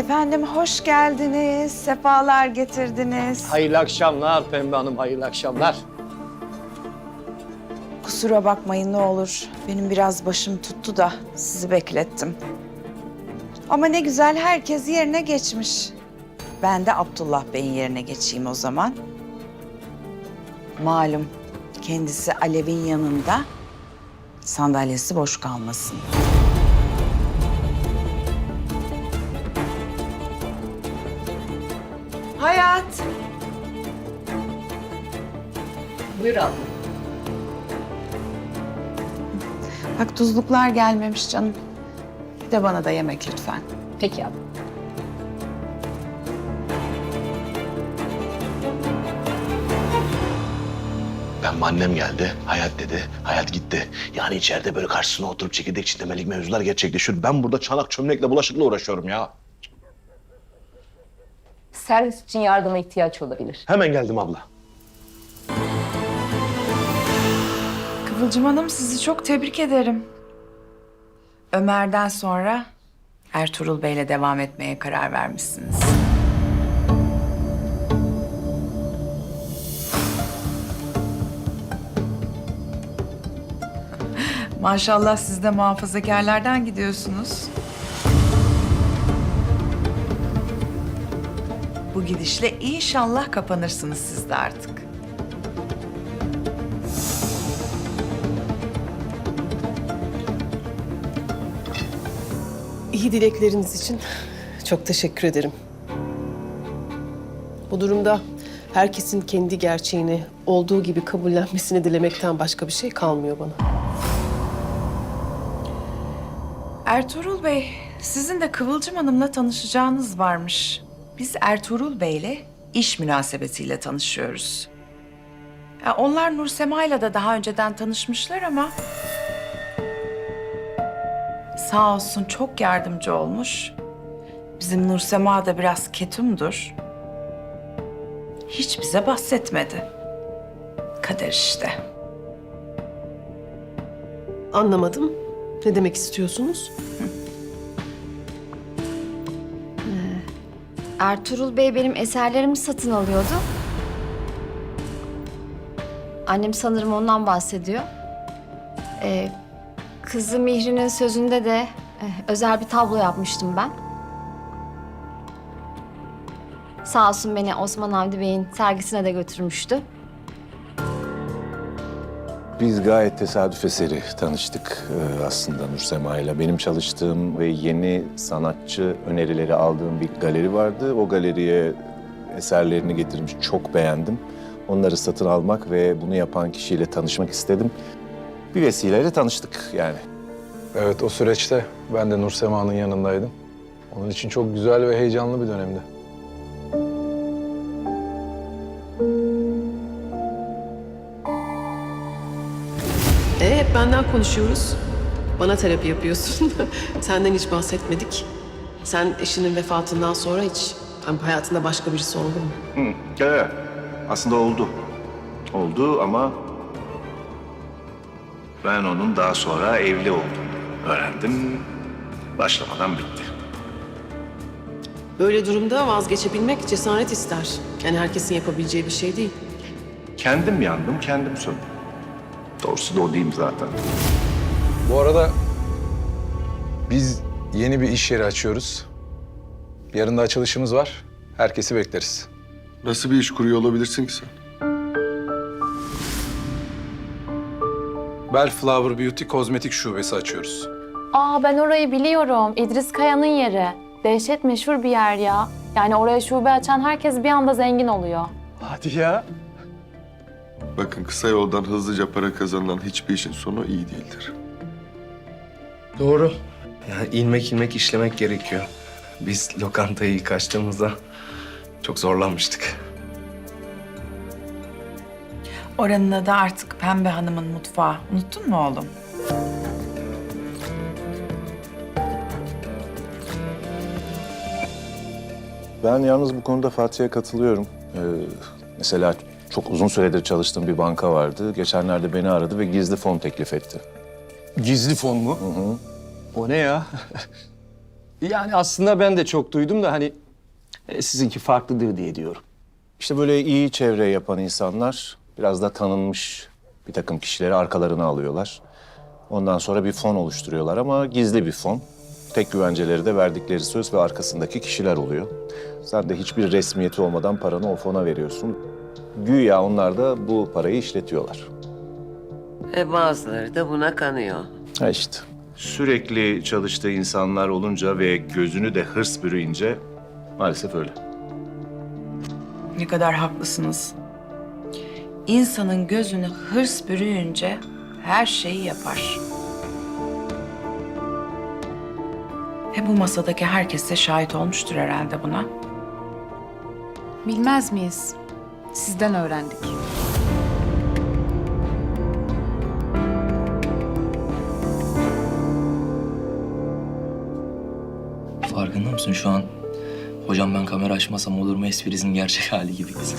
Efendim hoş geldiniz, sefalar getirdiniz. Hayırlı akşamlar Pembe Hanım, hayırlı akşamlar. Kusura bakmayın ne olur. Benim biraz başım tuttu da sizi beklettim. Ama ne güzel herkes yerine geçmiş. Ben de Abdullah Bey'in yerine geçeyim o zaman. Malum kendisi Alev'in yanında sandalyesi boş kalmasın. Hayat. Buyur abla. Bak tuzluklar gelmemiş canım. Bir de bana da yemek lütfen. Peki abla. Ben annem geldi, hayat dedi, hayat gitti. Yani içeride böyle karşısına oturup çekirdek çitlemelik mevzular gerçekleşiyor. Ben burada çanak çömlekle bulaşıkla uğraşıyorum ya. Servis için yardıma ihtiyaç olabilir. Hemen geldim abla. Kıvılcım Hanım sizi çok tebrik ederim. Ömer'den sonra Ertuğrul Bey'le devam etmeye karar vermişsiniz. Maşallah siz de muhafazakarlardan gidiyorsunuz. Bu gidişle inşallah kapanırsınız siz de artık. İyi dilekleriniz için çok teşekkür ederim. Bu durumda herkesin kendi gerçeğini olduğu gibi kabullenmesini dilemekten başka bir şey kalmıyor bana. Ertuğrul Bey, sizin de Kıvılcım Hanım'la tanışacağınız varmış. Biz Ertuğrul Bey'le iş münasebetiyle tanışıyoruz. Ya onlar Nur Sema'yla da daha önceden tanışmışlar ama... Sağ olsun çok yardımcı olmuş. Bizim Nur Sema da biraz ketumdur. Hiç bize bahsetmedi. Kader işte. Anlamadım. Ne demek istiyorsunuz? Ertuğrul Bey benim eserlerimi satın alıyordu. Annem sanırım ondan bahsediyor. Ee, kızı Mihri'nin sözünde de eh, özel bir tablo yapmıştım ben. Sağ olsun beni Osman Hamdi Bey'in sergisine de götürmüştü. Biz gayet tesadüf eseri tanıştık e, aslında Nursema ile. Benim çalıştığım ve yeni sanatçı önerileri aldığım bir galeri vardı. O galeriye eserlerini getirmiş, çok beğendim. Onları satın almak ve bunu yapan kişiyle tanışmak istedim. Bir vesileyle tanıştık yani. Evet o süreçte ben de Nur Sema'nın yanındaydım. Onun için çok güzel ve heyecanlı bir dönemdi. E hep benden konuşuyoruz. Bana terapi yapıyorsun. Senden hiç bahsetmedik. Sen eşinin vefatından sonra hiç hani hayatında başka birisi oldu mu? Hı, evet. Aslında oldu. Oldu ama ben onun daha sonra evli olduğunu öğrendim. Başlamadan bitti. Böyle durumda vazgeçebilmek cesaret ister. Yani herkesin yapabileceği bir şey değil. Kendim yandım, kendim söndüm. Doğrusu da o değil zaten? Bu arada biz yeni bir iş yeri açıyoruz. Yarın da açılışımız var. Herkesi bekleriz. Nasıl bir iş kuruyor olabilirsin ki sen? Bellflower Beauty kozmetik şubesi açıyoruz. Aa ben orayı biliyorum. İdris Kaya'nın yeri. Dehşet meşhur bir yer ya. Yani oraya şube açan herkes bir anda zengin oluyor. Hadi ya. Bakın kısa yoldan hızlıca para kazanılan hiçbir işin sonu iyi değildir. Doğru. Yani ilmek ilmek işlemek gerekiyor. Biz lokantayı ilk açtığımızda çok zorlanmıştık. Oranın adı artık Pembe Hanım'ın mutfağı. Unuttun mu oğlum? Ben yalnız bu konuda Fatih'e katılıyorum. Ee, mesela çok uzun süredir çalıştığım bir banka vardı. Geçenlerde beni aradı ve gizli fon teklif etti. Gizli fon mu? O ne ya? Yani aslında ben de çok duydum da hani e, sizinki farklıdır diye diyorum. İşte böyle iyi çevre yapan insanlar biraz da tanınmış bir takım kişileri arkalarına alıyorlar. Ondan sonra bir fon oluşturuyorlar ama gizli bir fon. Tek güvenceleri de verdikleri söz ve arkasındaki kişiler oluyor. Sen de hiçbir resmiyeti olmadan paranı o fona veriyorsun. Güya onlar da bu parayı işletiyorlar. E bazıları da buna kanıyor. Ha işte. Sürekli çalıştığı insanlar olunca ve gözünü de hırs bürüyünce maalesef öyle. Ne kadar haklısınız. İnsanın gözünü hırs bürüyünce her şeyi yapar. Ve bu masadaki herkes de şahit olmuştur herhalde buna. Bilmez miyiz? Sizden öğrendik. Farkında mısın şu an? Hocam ben kamera açmasam olur mu esprisinin gerçek hali gibi kız.